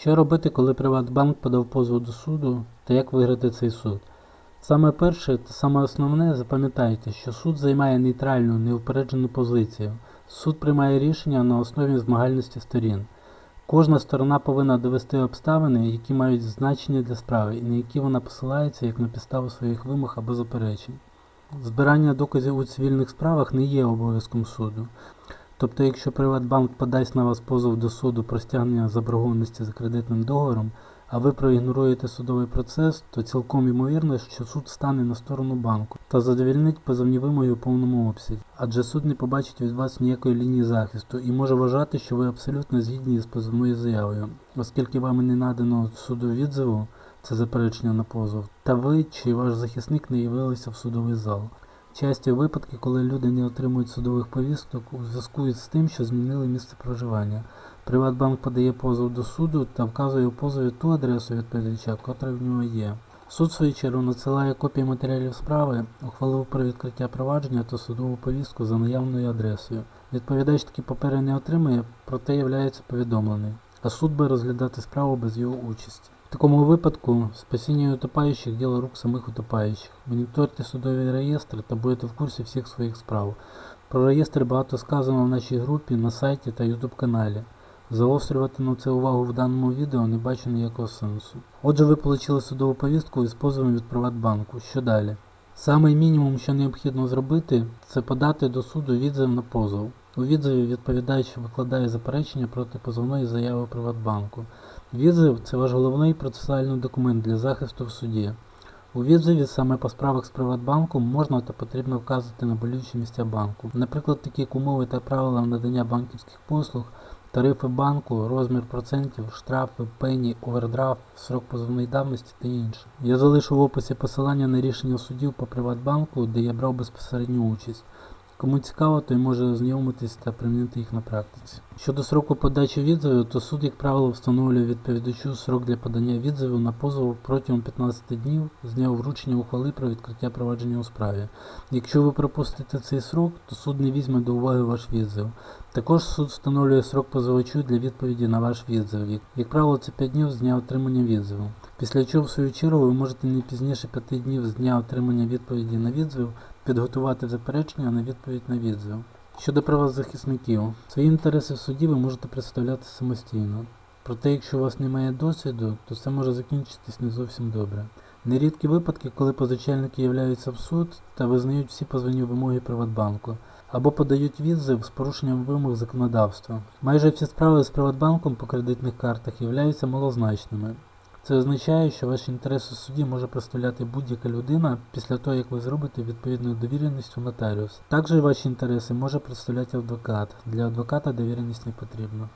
Що робити, коли Приватбанк подав позов до суду, та як виграти цей суд? Саме перше та саме основне запам'ятайте, що суд займає нейтральну, неупереджену позицію. Суд приймає рішення на основі змагальності сторін. Кожна сторона повинна довести обставини, які мають значення для справи, і на які вона посилається як на підставу своїх вимог або заперечень. Збирання доказів у цивільних справах не є обов'язком суду. Тобто, якщо Приватбанк подасть на вас позов до суду про стягнення заборгованості за кредитним договором, а ви проігноруєте судовий процес, то цілком ймовірно, що суд стане на сторону банку та задовільнить позовні вимоги у повному обсязі, адже суд не побачить від вас ніякої лінії захисту і може вважати, що ви абсолютно згідні з позовною заявою, оскільки вам не надано суду відзиву, це заперечення на позов, та ви чи ваш захисник не явилися в судовий зал. Часті випадки, коли люди не отримують судових повісток у зв'язку із тим, що змінили місце проживання. Приватбанк подає позов до суду та вказує у позові ту адресу відповідача, котра в нього є. Суд, в свою чергу, надсилає копії матеріалів справи, ухвалив про відкриття провадження та судову повістку за наявною адресою. Відповідач такі папери не отримує, проте являється повідомлений, а суд буде розглядати справу без його участі. В такому випадку спасіння утопаючих діло рук самих утопаючих. Моніторте судові реєстри та будете в курсі всіх своїх справ. Про реєстри багато сказано в нашій групі, на сайті та YouTube каналі. Заострювати на це увагу в даному відео не бачу ніякого сенсу. Отже, ви отримали судову повістку із позовом від Приватбанку. Що далі? Самий мінімум, що необхідно зробити, це подати до суду відзив на позов. У відзиві відповідач викладає заперечення проти позовної заяви Приватбанку. Відзив це ваш головний процесуальний документ для захисту в суді. У відзиві саме по справах з Приватбанком можна та потрібно вказувати на болючі місця банку. Наприклад, такі як умови та правила надання банківських послуг, тарифи банку, розмір процентів, штрафи, пені, овердрафт, срок позовної давності та інше. Я залишу в описі посилання на рішення судів по Приватбанку, де я брав безпосередню участь. Кому цікаво, той може ознайомитись та примінити їх на практиці. Щодо сроку подачі відзиву, то суд, як правило, встановлює відповідачу срок для подання відзиву на позов протягом 15 днів з дня вручення ухвали про відкриття провадження у справі. Якщо ви пропустите цей срок, то суд не візьме до уваги ваш відзив. Також суд встановлює срок позивачу для відповіді на ваш відзив. Як, правило, це 5 днів з дня отримання відзиву. Після чого, в свою чергу, ви можете не пізніше 5 днів з дня отримання відповіді на відзив підготувати заперечення на відповідь на відзив. Щодо правозахисників, свої інтереси в суді ви можете представляти самостійно. Проте, якщо у вас немає досвіду, то це може закінчитись не зовсім добре. Нерідкі випадки, коли позичальники являються в суд та визнають всі позовні вимоги Приватбанку, або подають відзив з порушенням вимог законодавства. Майже всі справи з Приватбанком по кредитних картах являються малозначними. Це означає, що ваші інтереси в суді може представляти будь-яка людина після того, як ви зробите відповідну довіреність у нотаріус. Також ваші інтереси може представляти адвокат. Для адвоката довіреність не потрібна.